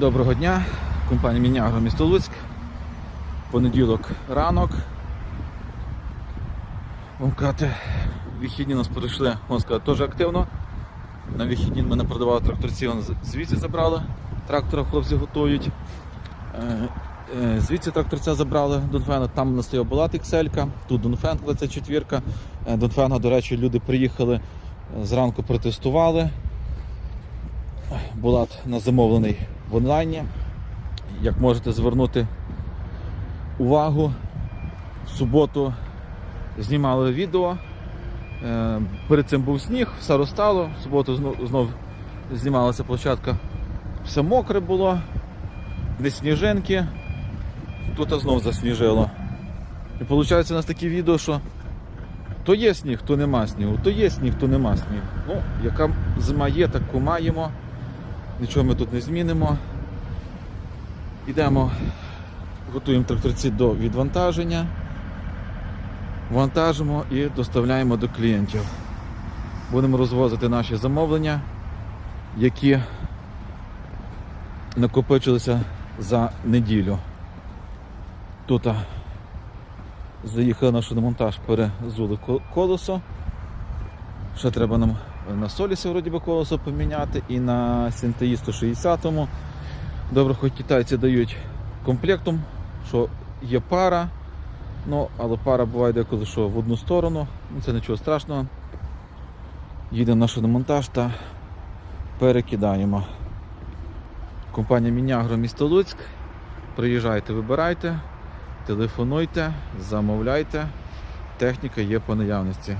Доброго дня, компанія Мінягро місто Луцьк. Понеділок ранок. Вам казати, вихідні нас пройшли, можна сказати, теж активно. На вихідні мене продавали тракторці, звідси забрали. Трактора хлопці готують. Е, е, Звідси тракторця забрали Донфена, там у нас стояв Балат XL, тут Донфен 24. Е, Донфена, до речі, люди приїхали зранку протестували. Булат на замовлений в онлайні. Як можете звернути увагу, в суботу знімали відео. Е, Перед цим був сніг, все розстало. В суботу знов, знов знімалася площадка. Все мокре було, не сніжинки. Тут знов засніжило. І виходить у нас таке відео, що то є сніг, то нема снігу, то є сніг, то нема снігу. Ну, яка зима є, таку маємо. Нічого ми тут не змінимо. Йдемо, готуємо тракторці до відвантаження, вантажимо і доставляємо до клієнтів. Будемо розвозити наші замовлення, які накопичилися за неділю. Тут заїхали на шиномонтаж, перезули колесо. Ще треба нам на Солісі вроді би колесо поміняти і на Сінтеї 160. Добре, хоч китайці дають комплектом, що є пара. Ну, але пара буває деколи, що в одну сторону. Ну, це нічого страшного. Їдемо на шиномонтаж та перекидаємо. Компанія Мінягро місто Луцьк. Приїжджайте, вибирайте, телефонуйте, замовляйте. Техніка є по наявності.